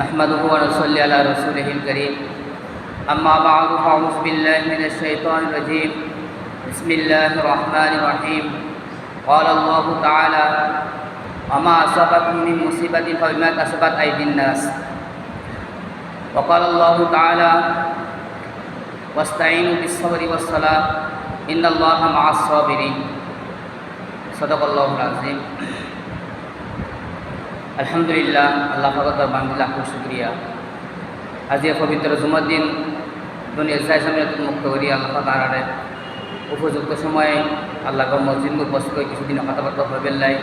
نحمده ونصلي على رسوله الكريم. أما بعد فأعوذ بالله من الشيطان الرجيم. بسم الله الرحمن الرحيم. قال الله تعالى وما أصابكم من مصيبة فبما كسبت أيدي الناس. وقال الله تعالى واستعينوا بالصبر والصلاة إن الله مع الصابرين. صدق الله العظيم. আলহামদুলিল্লাহ, আল্লাহ ভগত বাংলা লাখ শুক্রিয়া। আজিয়া পবিত্র জুমার দিন, দুনিয়া ইসলাম মুক্ত করি, আল্লাহ তারারে উপযুক্ত সময়ে আল্লাহ মসজিদ উপস্থিত হয়ে কিছুদিন কথাবার্তা হয়ে বেল্লাই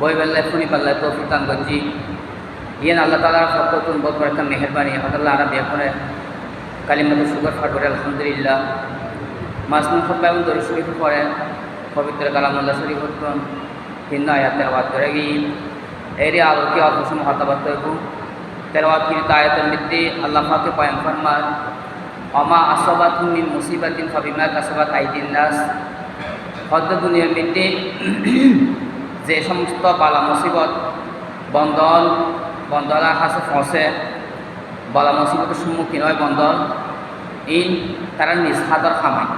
বই বেল্লাই ফুনি পাল্লাই তো দান করছি। ইয়েন আল্লাহ তালার ফকতুন বোধ করে একটা মেহরবানি হতাল্লাহ আরবি এখন কালিমাতে সুগর ফাটরে আলহামদুলিল্লাহ। মাসনুল খোদ্া এবং দরুদ শরীফ পরে পবিত্র কালামুল্লাহ শরীফ হতুন ভিন্ন আয়াতের আবাদ করে গিয়ে এর আলোকে কথাবার্তা হইব। তেরওয়াত কৃত আয়াতের মধ্যে আল্লাহ পাকে পয়ন ফরমান, অমা আসবাত মিন মুসিবাতিন ফাবিমা কাসাবাত আইদিন নাস। হদ্দ দুনিয়ার যে সমস্ত বালা মুসিবত বন্ধন বন্ধনা হাসে ফসে, বালা মুসিবতের সম্মুখীন হয় বন্ধন ইন তারা নিজ হাতর খামায়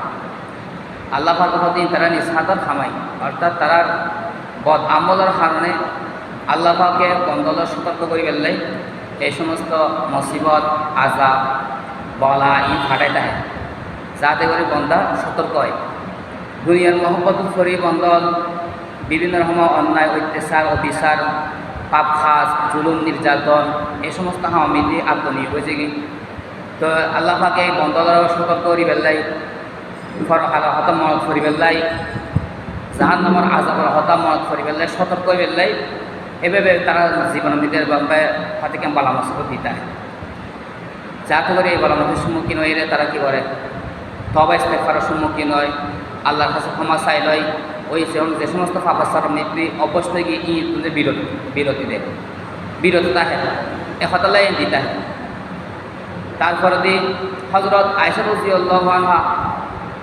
আল্লাহ পাকের তারা নিজ হাতর খামায় অর্থাৎ তারা বদ আমলের কারণে আল্লাহ পাকে বন্ধল সতর্ক করি ফেললে এই সমস্ত মুসিবত আজাব বলা ই ফাটাই থাকে যাতে করে বন্ধা সতর্ক হয়। দুনিয়ার মহব্বত ফরি বন্ধল বিভিন্ন রকম অন্যায়, অত্যাচার, অবিচার পাপ খাস জুলুম, নির্যাতন, এই সমস্ত হামিদি আত্মনিয়োগ হয়েছে কি? তো আল্লাহ পাকে এই বন্ধল সতর্ক করি ফেললাই হতম মনত করি ফেললাই জাহান নামর আজাবর হতাম মনত করি ফেললাই, সতর্ক করে মধ্যে বাবা হাতে কেমন বালা মসিবত দিতে হয়। যাতে করে এই বালামতের সম্মুখীন হয়ে তারা কী করে? তবা ইস্তেফারের সম্মুখীন হয়, আল্লাহর কাছে ক্ষমা চাই লয়, ওই যে সমস্ত ফাফাসার মৃত্যু অবশ্যই গিয়ে ই তুলে বিরতি বিরতি দেয়। বিরতি তাহে এখতালাই দিতে হয়। তারপরে দি হজরত আয়সা রসি আল্লাহা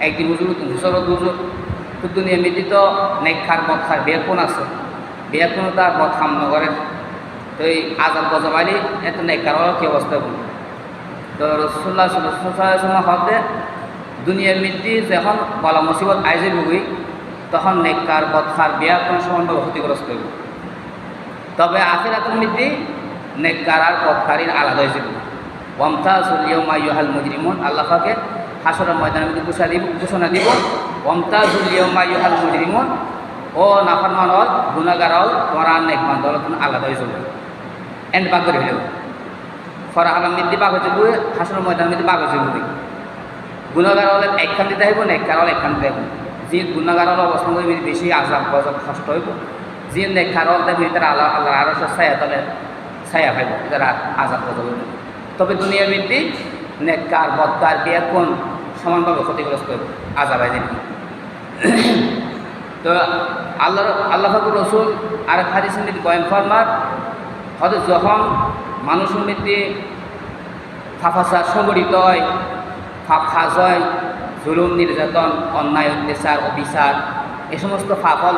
একদিন হুজুর হুসরত হুজুর দুনিয়া মৃত্যু তো নেখার বক্ষার বের কোন আছে। বিয়া কোনো তার পথ হাম নগরে। তো এই আজাদ গজবালি এত নেকার কি অবস্থা বলি তো রসুল্লাহ হতে দুনিয়ার মৃত্যু যখন বলা মুসিবত আইজে বুগি তখন নেককার বদখার বিয়া কোনো সমানভাবে ক্ষতিগ্রস্ত হইব তবে আখিরাতের মৃত্যু নেককার আর বদখারির আলাদা হয়েছিল। ওমতা জুলিয়মা ইহাল মুজরিমন আল্লাহকে হাসরের ময়দানের মধ্যে ঘোষণা দিব ঘোষণা দিব ওমতা জুলিয়মা ইহাল মুজরিমন ও নাফারমান হল গুণাগার হল তোমার আর নেক মান দল তুমি আলাদা হয়ে চলবে। এন্ড বাগ করে ফেলেও। ফরা আলাম মৃত্যু বাঘ হচ্ছে বুয়ে, হাসন ময়দান মৃত্যু বাঘ হচ্ছে বুয়ে। গুণাগার হলে একখান দিতে হইব নেককার হল একখান দিতে হইব। যে গুণাগার হল অবস্থান করে বেশি আজাব গজব কষ্ট হইব। যে নেককার হল দেখবি তারা আল্লাহ আল্লাহ আরও ছায়া তলে, ছায়া পাইব যারা আজাব গজব হইব। তবে দুনিয়ার মৃত্যু নেককার বদকার বিয়া কোন সমানভাবে ক্ষতিগ্রস্ত হইব, আজাব হয় তো আল্লাহ আল্লাহ ফাকুর রসুল আর হাদিস মৃত্যু কয়েন ফরমার হয়তো যখন মানুষের মৃত্যু ফাফাসা সংগঠিত হয় ফাপ খাস হয় জুলুম, নির্যাতন, অন্যায়, অত্যাচার, অবিচার, এ সমস্ত ফাফল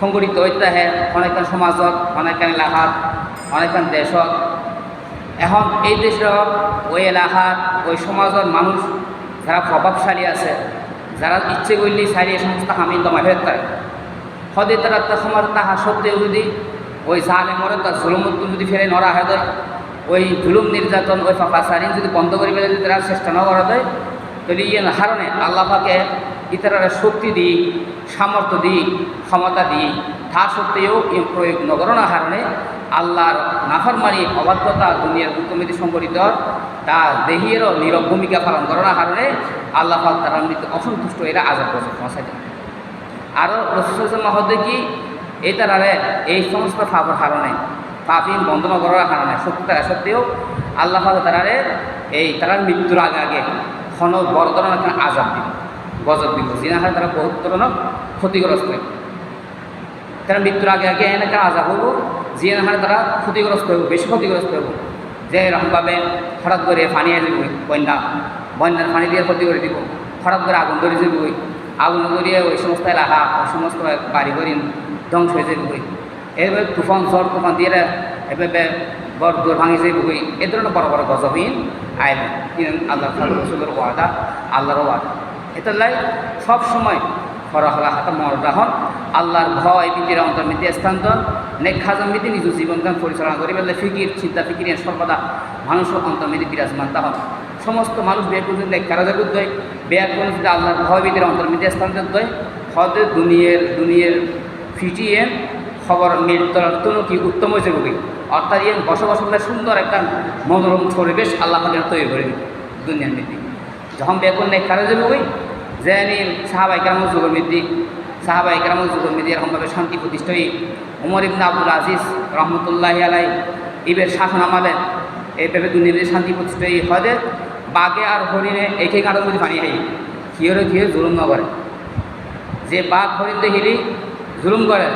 সংগঠিত হইতে অনেকখান সমাজত, অনেকখান এলাকাত, অনেকখান দেশত। এখন এই দেশের ওই এলাকার ওই সমাজের মানুষ যারা প্রভাবশালী আছে, যারা ইচ্ছে করলে সারি এই সমস্ত হামি দমা ফেরত হদে তারা সমাজ তাহা সত্ত্বেও যদি ওই জালে মরে তার জুলুমত যদি ফেরে নড়া হয় দেয় ওই জুলুম নির্যাতন, ওই ফাঁকা সারিন যদি বন্ধ করে ফেলে যদি তারা চেষ্টা না করা দেয়, তাহলে ইয়ে হারণে আল্লাহাকে ইতারা শক্তি দিই, সামর্থ্য দিই, ক্ষমতা দিই। তা সত্ত্বেও এই প্রয়োগ নগরণা হারণে আল্লাহর নাফরমানি, অবাধ্যতা দুনিয়ার কমিটি সংগঠিত তা দেহিয়েরও নীরব ভূমিকা পালন করার কারণে আল্লাহ তারা অসন্তুষ্ট এরা আজাদ করছে। পৌঁছায় আরও রসুল মহদে কি? এই তারারে এই সমস্ত ফাপের কারণে পাপিন বন্ধন করার কারণে সত্য সত্ত্বেও আল্লাহ তারারে এই তারার মৃত্যুর আগে আগে ক্ষণ বড় ধরনের আজাদ দিব গজব দিব যিনা হয় তারা বহুত ধরনের ক্ষতিগ্রস্ত তারা মৃত্যুর আগে আগে এনেকে আজাব হব যে না হয় তারা ক্ষতিগ্রস্ত হইব বেশি ক্ষতিগ্রস্ত হইব যে এরকমভাবে হঠাৎ করে পানি আসবে বন্যা, বন্যার পানি দিয়ে ক্ষতি করে দিব, হঠাৎ করে আগুন ধরে যাবে আগুন ধরিয়ে ওই সমস্ত এলাকা, ওই সমস্ত বাড়ি বাড়ি ধ্বংস হয়ে যাবে এইভাবে তুফান, ঝড়, তুফান দিয়ে এভাবে বড় দূর ভাঙি যে বই এ ধরনের বড় বড় গজবিন আইন। আল্লাহ রসুলের ওয়াদা আল্লাহর ওয়াদা এটা লাই সব সময় খরা হলা হাতে মরদা হন আল্লাহর ভয় ভীতির অন্তর্মিতি স্থান দন। নেক খাজম মিতি নিজ জীবনকান পরিচালনা করি বললে ফিকির চিন্তা ফিকির সর্বদা মানুষের অন্তর্মিতি বিরাজমান হন সমস্ত মানুষ বের করতে নেক কারাজের উদ্দয় বেয়ার করে যদি আল্লাহর ভয় ভীতির অন্তর্মিতি স্থান দয় হদে দুনিয়ার দুনিয়ার ফিটিয়ে খবর কি উত্তম হয়েছে রোগী অর্থাৎ ইয়ে বসবাস করলে সুন্দর একটা মনোরম পরিবেশ আল্লাহ তৈরি করে দিবে দুনিয়ার নীতি যখন বেকুন নেই খারে যাবে ওই নিন সাহাবাই কেরাম যুগের মৃদ্ধি সাহাবাই কেরাম যুগের মৃদ্ধি এরকমভাবে শান্তি প্রতিষ্ঠা উমর ইবনা আব্দুল আজিজ রহমতুল্লাহ আলাই ইবের শাসন আমাদের এইভাবে দুনিয়াতে শান্তি প্রতিষ্ঠা হই হদে বাঘে আর হরিণে একে কারোর মধ্যে পানি হাই কিয়রে কিয়ে জুলুম না করে যে বাঘ হরিণ দেখিলি, জুলুম করে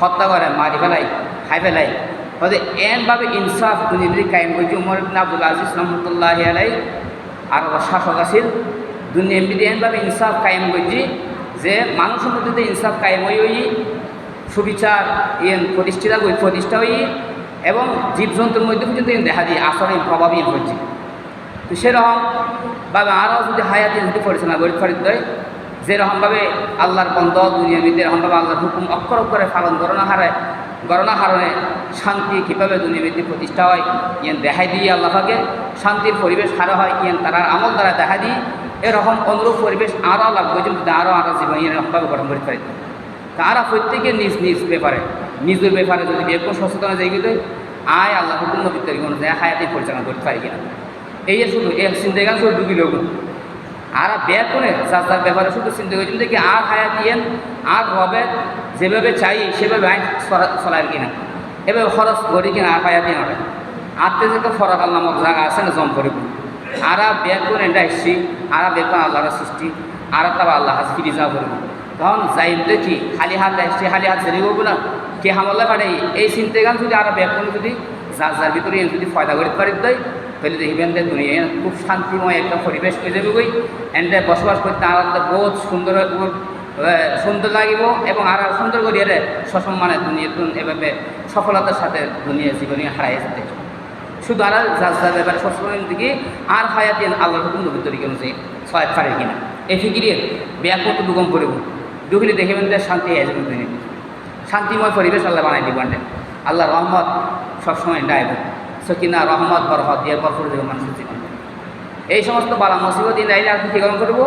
হত্যা করে মারি ফেলাই খাই ফেলাই হয়তো এনভাবে ইনসাফ দুনিয়াদি কায়েম করেছে উমর আব্দুল আজিজ রহমতুল্লাহ আলাই আর শাসক আছিল। দুনিয়া এমনিতে এনভাবে ইনসাফ কায়েম করছি যে মানুষের মধ্যে ইনসাফ কায়েম হই হই সুবিচার ইয়েন প্রতিষ্ঠিতা প্রতিষ্ঠা হই এবং জীবজন্তুর মধ্যে পর্যন্ত দেখা দিই আসলে প্রভাব ইয়ে তো সেরকম ভাবে আরও যদি হায়াতি যদি পরিচালনা করি, ফরিদ দেয় যেরকমভাবে আল্লাহর বন্ধ দুনিয়া মিতে এরকমভাবে আল্লাহর হুকুম অক্ষর অক্ষরে পালন গণনা হারে গণনা হারণে শান্তি কীভাবে দুনিয়া মিতে প্রতিষ্ঠা হয়, ইয়ান দেখাই দিয়ে আল্লাহকে শান্তির পরিবেশ হারা হয়, ইয়ান তারা আমল দ্বারা দেখা দিই এরকম অনুরূপ পরিবেশ আরও লাভ করছে যদি আরও আরও জীবন এরকমভাবে গঠন করে পারে তারা প্রত্যেকে নিজ নিজ ব্যাপারে, নিজের ব্যাপারে যদি বিয়ে সচেতন জায়গাতে আয় আল্লাহ হুকুম তরিক অনুযায়ী হায়াতি পরিচালনা করতে পারি কিনা। এই যে শুধু, এই চিন্তা শুধু ডুবি লোক আর বের করে যার ব্যাপারে শুধু চিন্তা করছেন, দেখি আর হায়াত ইয়েন আর হবে যেভাবে চাই, সেভাবে আইন চলার কিনা। এভাবে খরচ করি কিনা, আর হায়াত ইয়ে হবে। আত্মে যে ফরাকাল নামক জায়গা আছে না জম করিব আর বের করে এটা এসছি, আর করে আল্লাহর সৃষ্টি, আর তারা আল্লাহ হাত ফিরে যাওয়া করব তখন যাই দেখি খালি হাত আসছে খালি হাত ছেড়ে করব না। কে হামলা পাঠাই এই চিন্তা গান যদি আর বের করে যদি যার যার ভিতরে যদি ফয়দা করতে পারি দেয় তাহলে দেখবেন যে দুনিয়া খুব শান্তিময় একটা পরিবেশ হয়ে যাবে গই এন্ডে বসবাস করতে আর বহুত সুন্দর সুন্দর লাগিব এবং আর সুন্দর করিয়ে সসম্মানে দুনিয়া এভাবে সফলতার সাথে দুনিয়া জীবনে হারাই যেতে শুধু আর যার ব্যাপারে সবসময় দিকে আর হায়াতেন আল্লাহর হুকুম নবী তরিকে অনুযায়ী ছয় পারে কিনা। এই ফিকিরিয়ে ব্যাগ কত দুগম করব দুগুলি দেখবেন যে শান্তি হয়ে যাবে দুনিয়া শান্তিময় পরিবেশ আল্লাহ বানাই দিবেন আল্লাহ রহমত সবসময় ডাইব। সকিনা, রহমত বরহত দিয়ে বরফর দেবে মানুষের এই সমস্ত বালা মুসিবত দিন আইলে কি গ্রহণ করব?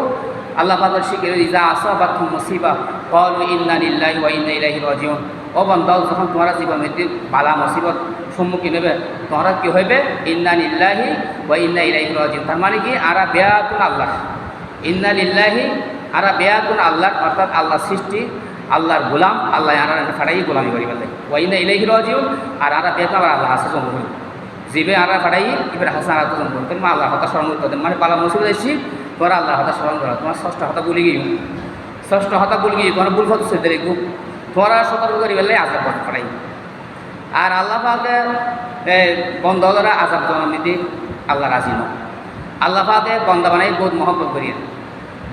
আল্লাহ পাকের শিখের ইজা আসা বা তুম মুসিবা কল ইন্না নিল্লাহি ওয়া ইন্না ইলাইহি রাজিউন। ও বন্দাও যখন তোমরা জীবন মৃত্যু, বালা মুসিবত সম্মুখীন হবে, তোমরা কি হইবে? ইন্না নিল্লাহি ওয়া ইন্না ইলাইহি রাজিউন। তার মানে কি? আরা বেয়াতুন আল্লাহ। ইন্না লিল্লাহি, আরা বেয়াতুন আল্লাহ। অর্থাৎ আল্লাহ সৃষ্টি, আল্লাহর গোলাম, আল্লাহ আর ফাটাই গোলামি করি বলে ওয়াইনা ইলাইহি রাজিউন। আর আরা বেয়াতুন আল্লাহ হাসে জন্ম জিবে আরা ফাটাই এবার হাসান আরা জন্ম তুমি আল্লাহ হতা স্মরণ করতে মানে বালা মুসিবত এসেছি তোরা আল্লাহ হতা স্মরণ করা। তোমার ষষ্ঠ হতা বলি গিয়ে ষষ্ঠ হতা বলি গিয়ে তোমার ভুল ফটো সেদের খুব। তোরা সতর্ক করি বললে আজাব ফাটাই আর আল্লাহ পাকে বন্ধ দ্বারা আজাব জন্ম নিতে আল্লাহ রাজি নয় আল্লাহ পাকে বন্দা বানাই বোধ মহব্বত করিয়ে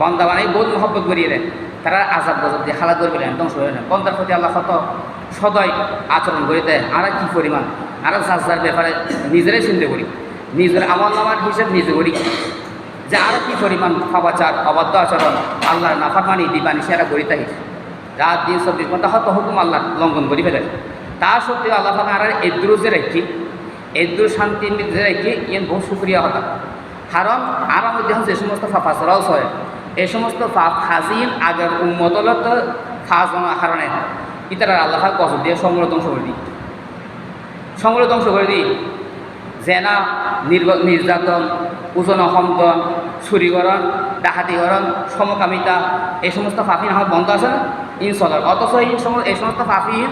বন্দা বানাই বোধ মহব্বত করিয়ে দেয় তারা আজাব গজব দিয়ে হালা করবে ধ্বংস হয়ে না বন্দার প্রতি আল্লাহ কত সদয় আচরণ করে দেয়। আর কি পরিমাণ? আর যার যার ব্যাপারে নিজেরাই চিন্তা করি। নিজের আমার নামার হিসেব নিজে করি। যে আর কি পরিমাণ খাবাচার অবাধ্য আচরণ, আল্লাহর নাফারমানি দিবানি সেরা করি তাই। রাত, দিন চব্বিশ ঘণ্টা হত হুকুম আল্লাহ লঙ্ঘন করি ফেলে। তা সত্ত্বেও আল্লাহ আর এদ্রু যে রেখি এদ্রু শান্তি যে রেখি ইয়ে বহু সুক্রিয়া হতা কারণ আর মধ্যে যে সমস্ত ফাফাচরাও হয়। এই সমস্ত ফাফ হাজিন আগের উন্মতলত ফাজ কারণে ইতারা আল্লাহ গজব দিয়ে ধ্বংস করে দিই। সংগ্রহ ধ্বংস করে দিই। জেনা নির্যাতন, ওজন অসন্তন চুরিকরণ ডাকাতিকরণ, সমকামিতা, এই সমস্ত ফাফিন আমার বন্ধ আছে না? ইনসলার অথচ এই সমস্ত এই সমস্ত ফাফিন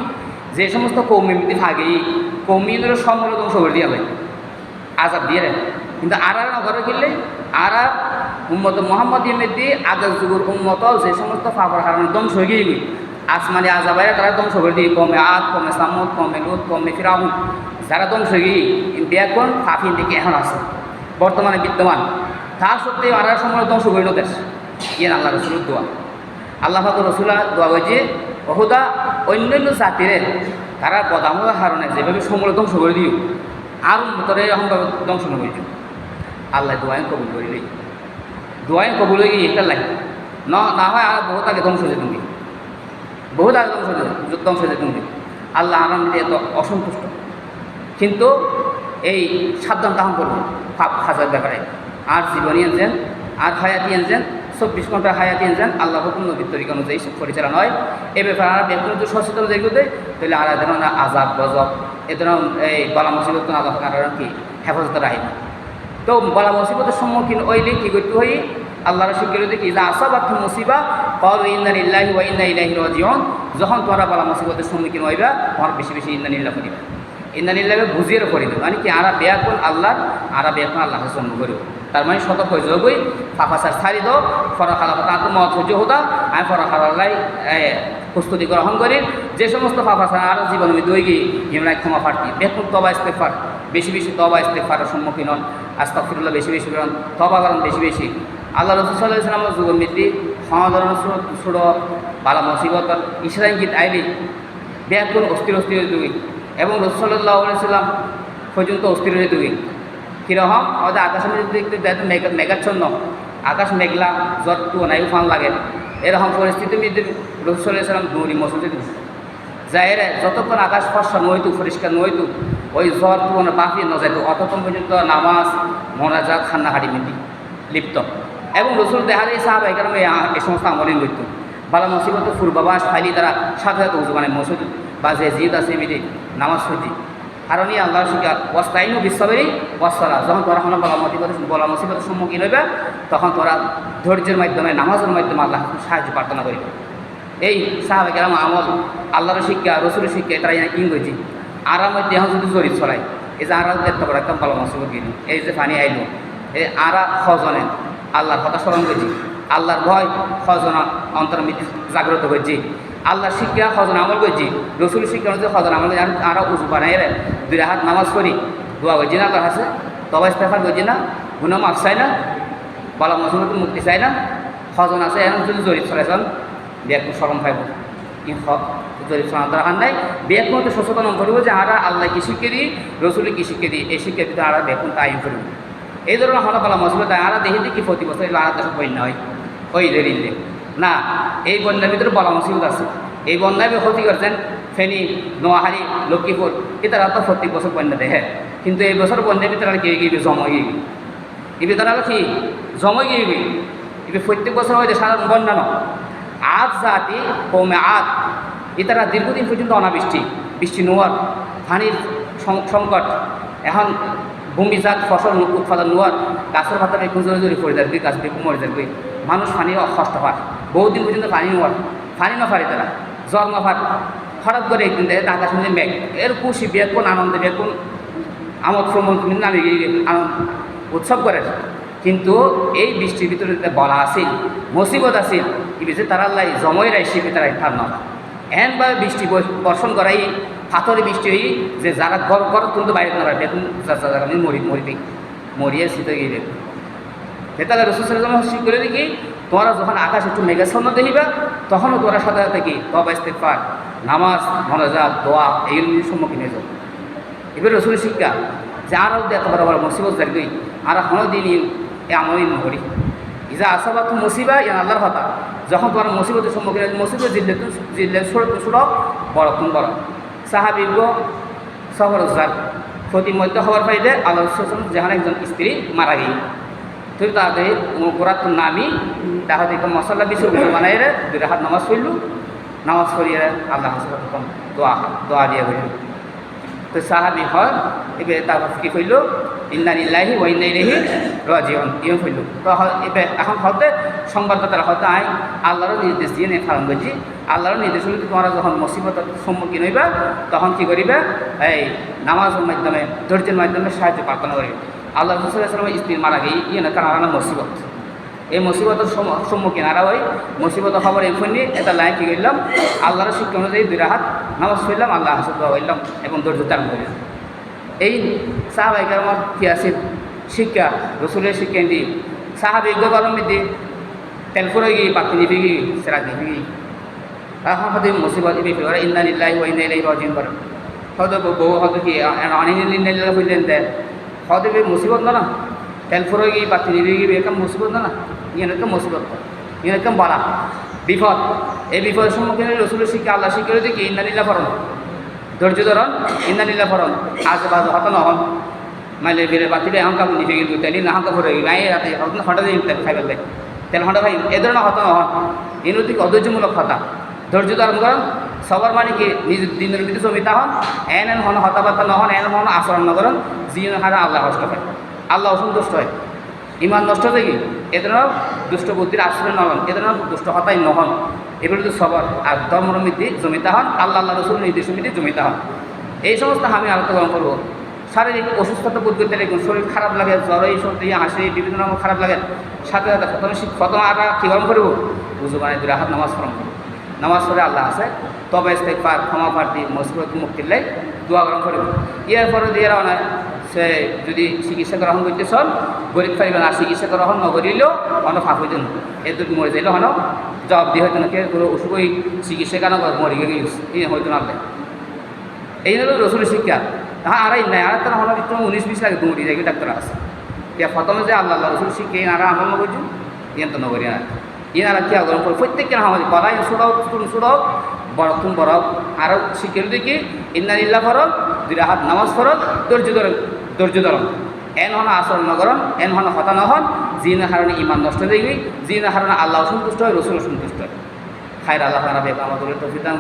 যে সমস্ত কৌমিমিতি থাকে কৌমিদের সংগ্রহ ধ্বংস করে দিয়ে হবে আজাদ দিয়ে কিন্তু আর আর নগরে কিনলে আর আর উম্মত মোহাম্মদ ইমেদি আগের যুগের উম্মত যে সমস্ত ফাফার কারণে ধ্বংস হয়ে গিয়ে আসমানি আজাবাইরা তারা ধ্বংস করে দিয়ে কমে আদ, কমে সামুদ, কমে লুদ কমে ফিরাউন। যারা ধ্বংস গিয়ে এখন ফাফিন দিকে এখন আছে। বর্তমানে বিদ্যমান। তা সত্ত্বেও আর সময় ধ্বংস করিল দেশ। ইয়ে আল্লাহ রসুলের দোয়া। আল্লাহ ফাকুর রসুলা দোয়া হয়েছে বহুদা অন্যান্য জাতিরে তারা বদামতার কারণে যেভাবে সমূল ধ্বংস করে দিও আর উন্মতরে এরকমভাবে দংশন হয়েছে। আল্লাহ দোয়াই কবুল করিলেই। দোয়াই কবুল হয়ে গিয়ে এটা লাগে না হয় আর বহুত আগে ধ্বংস তুমি বহুত আগে ধ্বংস হয়ে ধ্বংস হয়ে তুমি আল্লাহ আনন্দে এত অসন্তুষ্ট। কিন্তু এই সাবধান তাহন করব পাপ খাজার ব্যাপারে। আর জীবনী আনছেন, আর হায়াতি আনছেন, চব্বিশ ঘণ্টা হায়াতি আনছেন আল্লাহ হুকুম নবীর তরিকা অনুযায়ী সব পরিচালনা হয়। এ ব্যাপারে আর ব্যক্তি যদি সচেতন দেখতে তাহলে আর এ ধরনের আজাব গজব, এ ধরনের, এই বলা মুসিবত আল্লাহ কারণ কি হেফাজত রাখে না। তো বলা মুসিবতের সম্মুখীন হইলে কী করতে হই আল্লাহর স্বীকৃতি কি? যা আসাবাত মুসিবা কল ইল্লাহি ইন্না রাজিউন যখন তোমরা বলা মুসিবতের সম্মুখীন হইবা, তোমার বেশি বেশি ইন্দান ইল্লাহ করিবা। ইন্দান ইল্লাহে বুঝিয়ে করিবে মানে কি, আরা বেয়াকুন আল্লাহ, আরা বেয়াকুন আল্লাহ জন্ম করিব। তার মানে সতর্ক হয়ে যাবই ফাফাসার ছাড়ি দাও, ফরা খালা তার তো মত সহ্য হতা আমি ফরা খালাই প্রস্তুতি গ্রহণ করি। যে সমস্ত ফাফাসা আর জীবন গিয়ে ইমরাই ক্ষমা প্রার্থী বেতন তবা ইস্তেফার বেশি বেশি তবা ইস্তেফারের সম্মুখীন হন। আস্তাফিরুল্লাহ বেশি বেশি করেন, তবা করেন বেশি বেশি। আল্লাহ রসুল সাল্লাহ ইসলামের যুগ মৃত্যু সমাধান ছোট বালা মুসিবত ইসরাইল গীত আইলি ব্যাকুল অস্থির অস্থির দুই এবং রসুল্লাহ পর্যন্ত অস্থির হয়ে দুই কীরকম আমাদের আকাশের দেখতে দেখতে মেঘা, মেঘাচ্ছন্ন। আকাশ মেঘলা, জ্বর টু নাই ফান লাগে। এরকম পরিস্থিতি মধ্যে রসুল্লাহ সাল্লাম দৌড়ি মসজিদে যাইরে যতক্ষণ আকাশ ফর্সা নইতু পরিষ্কার নইতু ওই জ্বর পুরনো বাকি ন যাইতো। অতক্ষণ পর্যন্ত নামাজ, মোনাজাত খান্নাহাড়ি মিটি, লিপ্ত। এবং রসুল দেহারি সাহাব এখানে এই সমস্ত আমলে নৃত্য বালা মসিবত পূর্বাবাস ফাইলি তারা সাথে সাথে উজু মানে মসজিদ বা যে জিদ আছে মিটি নামাজ সুজি কারণ এই আল্লাহ শিকার বস্তাইনু বিশ্ববেরই বস্তারা যখন তোরা কোনো বলা মসিবত বলা মসিবতের সম্মুখীন হইবে, তখন তোরা ধৈর্যের মাধ্যমে, নামাজের মাধ্যমে আল্লাহ সাহায্য প্রার্থনা করিবে। এই সাহাবে কেরাম আমল আল্লাহর শিক্ষা রসুলের শিক্ষা তারা ইংরেজি আরার মধ্যে এখন যদি জড়িত ছড়াই এই যে আরা দেখতে পারে, একদম ভালো গিয়ে এই যে পানি আইলো, এই আরা খজনে আল্লাহর কথা স্মরণ করছি। আল্লাহর ভয় খজনা অন্তর মৃত্যু জাগ্রত করছি। আল্লাহর শিক্ষা খজন আমল করছি। রসুল শিক্ষা অনুযায়ী খজন আমল করছি। আরা উজু বানাই রে দুই হাত নামাজ করি দোয়া করছি না আল্লাহর কাছে। তবা ইস্তেফার করছি না গুনা মাফ চাই না, বলা মসিবত মুক্তি চাই না। খজন আছে এখন যদি জড়িত ছড়াইছেন বিয়াকুল স্মরণ পাইব। কি হক জরিপ শনাক্ত রাখার নাই। বিয়াকুল মধ্যে সচেতন করিব যে আরা আল্লাহ কি শিক্ষা দিই রসুলি কি শিক্ষা দিই, এই শিক্ষা দিতে আরা বেকুন তাই করিব। এই ধরনের হলো বলা মসিবত আরা দেখি দেখি প্রতি বছর? আরা দেশে বন্যা হয়। ওই রেলিলে না, এই বন্যার ভিতরে বলা মুসিবত আছে। এই বন্যায় ক্ষতি করছেন ফেনী নোয়াহারি লক্ষ্মীপুর এটারা তো প্রত্যেক বছর বন্যা দেখে কিন্তু এই বছর বন্যার ভিতরে আর কি গিয়ে জমা গিয়ে এই ভিতরে আর কি? জমা গিয়ে গিয়ে এবার প্রত্যেক বছর হয়তো সাধারণ বন্যা নয় আজ জাতি, কমে আদ এতারা দীর্ঘদিন পর্যন্ত অনাবৃষ্টি, বৃষ্টি নোয়ার পানির সংকট। এখন ভূমিজাত ফসল উৎপাদন নোয়ার গাছের পাতার একটু জোরে জোরে পড়ে যাবে গাছ বেকু মরে যাবে মানুষ পানি কষ্ট পায় বহুদিন পর্যন্ত পানি নোয়ার পানি না পারে তারা জল না পার হঠাৎ করে একদিন দেখে আকাশ মধ্যে মেঘ। এর খুশি বেকুন আনন্দে বেকুন আমোদ প্রমোদ নামে আনন্দ উৎসব করে কিন্তু এই বৃষ্টির ভিতরে বলা আছিল মুসিবত আছিল এই বিষয়ে তারা লাই জময় রাই শিখে তারা থার না এহেনভাবে বৃষ্টি বর্ষণ করাই হাতরে বৃষ্টি হই, যে যারা ঘর ঘর তুলতে বাইরে না বেতন যারা মরি মরিবে। মরিয়ে শীতে গিয়ে। তাহলে রসুল শিখ করে দেখি, তোমরা যখন আকাশ একটু মেঘাচ্ছন্ন দেখিবা, তখনও তোরা সাথে সাথে কি তবা ইস্তেফার নামাজ, মনোজাত, দোয়া এইগুলির সম্মুখীন হয়ে যাবে এবার রসুলের শিক্ষা, যে আরও এত বড় বড় মুসিবত দেখবি আর কোনো দিন এ আমলি নহরি। ইজা আসাবা তো মুসিবা, ইয়া আল্লাহর কথা যখন তোমার মুসিবতের সম্মুখীন হয় মুসিবত জিল্লে জিল্লে ছোট ছোট, বড়, তুমি বড়। সাহাবিগ সহরজার ক্ষতি মধ্য হওয়ার ফাইদে আল্লাহ যেখানে একজন স্ত্রী মারা গেই তুই তাদের নামি তাহলে মশলা বিশ বানাই রে, দুই হাত নামাজ পড়লু। নামাজ পড়িয়ে আল্লাহ দোয়া দোয়া দিয়ে গেল তো সাহাবি হয়, এবার তারপর কী কইল? ইন্দান ইল্লাহি ও ইন্দাইলাহি রাজিউন ইয়ে কইল। তো এবার এখন হতে সংবাদদাতারা হয়তো আই আল্লাহরও নির্দেশ দিয়ে নিয়ে ফার্ম করছি আল্লাহর নির্দেশ হলে তোমরা যখন মুসিবতের সম্মুখীন হইবা, তখন কী করিবে? এই নামাজের মাধ্যমে, ধৈর্যের মাধ্যমে সাহায্য প্রার্থনা করিবে। আল্লাহ রসুল্লাহামের স্ত্রী মারা গিয়ে ইয়ে না কারণ আনা মুসিবত। এই মুসিবতের সম্মুখীন আরা ওই মুসিবত খবর এই ফোন নিয়ে এটা লাইন কী করলাম? আল্লাহর শিক্ষা অনুযায়ী দুই নামাজ পড়লাম, আল্লাহ হাসুদ হইলাম এবং ধৈর্য ত্যাগ করলাম। এই সাহাবাহিকের আমার কি আছে? শিক্ষা, রসুলের শিক্ষা দি সাহাবিক গরম দি তেল করে গিয়ে পাখি দিবি গিয়ে সেরা দিবি গিয়ে। হয়তো মুসিবত ইবি ফেলে ইন্দান ইল্লাহি ওয়া ইন্না ইলাইহি রাজিউন করে হয়তো বউ হয়তো কি অনেক নিলে বুঝলেন দেয় হয়তো বে মুসিবত না তেল ফুরে গিয়ে বা তিনি গিয়ে এরকম মুসিবত না ইয়ে এরকম মুসিবত ইয়ে এরকম বালা বিপদ এই বিপদের সম্মুখীন রসুলের শিক্ষা আল্লাহ শিক্ষা হয়েছে কি ইন্দানিল্লা ফরন ধৈর্য ধরন ইন্দানিল্লা ফরন আজ বাজ হত নহন মাইলে বেড়ে বাতিলে হাঙ্কা ফেগে গেল তেলি না হাঙ্কা ফুরে গেল রাতে হঠাৎ তেল খাই ফেলবে তেল হঠাৎ খাই এ ধরনের হত নহন এর অধৈর্যমূলক কথা ধৈর্য ধারণ করেন। সবার মানে কি? নিজ দিনের ভিতরে জমিতা হন, এন এন হন হতাবার্তা নহন এন হন, আচরণ নকরেন যিনি হারা আল্লাহ কষ্ট হয়। আল্লাহ অসন্তুষ্ট হয়। ইমান নষ্ট হয়ে কি? এ ধরনের দুষ্ট বুদ্ধির আশ্রয় নহন এ ধরনের দুষ্ট হতাই নহন এগুলো তো সবার আর ধর্মরমিতি জমিতা হন, আল্লাহ আল্লাহ রসুল নির্দেশ মিতি জমিতা হন। এই সমস্ত আমি আলোচনা গ্রহণ করব। শারীরিক অসুস্থতা বোধ করতে দেখুন, শরীর খারাপ লাগে, জ্বর, এই সর্দি হাসি, বিভিন্ন রকম খারাপ লাগে। সাথে সাথে প্রথমে প্রথমে আটা কীভাবে করব? বুঝু মানে দুই নামাজ ফরম করব নামাজ পড়ে আল্লাহ আছে, তবে পার ক্ষমা প্রার্থী মসজিদ মুক্তির লাই দোয়া গ্রহণ করব। ইয়ার পরে দিয়ে রাও না সে যদি চিকিৎসা গ্রহণ করতে চল গরিব পারিবে না চিকিৎসা গ্রহণ নকরিলেও অন্য ফাঁক হইতেন এর যদি মরে যাইলে হন জবাব দিয়ে হয়তো না, কে কোনো অসুখ ওই চিকিৎসা কেন মরে গেলে এই হয়তো না এই হলো রসুলের শিক্ষা। হ্যাঁ আর এই নাই আর তারা হলো একটু উনিশ বিশ লাগে দৌড়ি যাই ডাক্তার আছে। ইয়া প্রথমে যে আল্লাহ রসুল শিক্ষা ইনারা আমল নগরছু ইয়ান তো নগরী না ইনারা কি আগ্রহ করে? প্রত্যেককে আমাদের বলাই সুরাও তুমি সুরাও বড় তুম বড় আরও শিখে দেখি ইন্নালিল্লা ফরক দুই হাত নামাজ ফরক ধৈর্য ধরন ধৈর্য ধরন। এন হন আসর নগরণ, এন হন হতা নহন যি না কারণে ইমান নষ্ট দেখবি যি না কারণে আল্লাহ সন্তুষ্ট হয়, রসুল সন্তুষ্ট হয়। খায়ের আল্লাহ তারা বেগ আমাদের তফিদান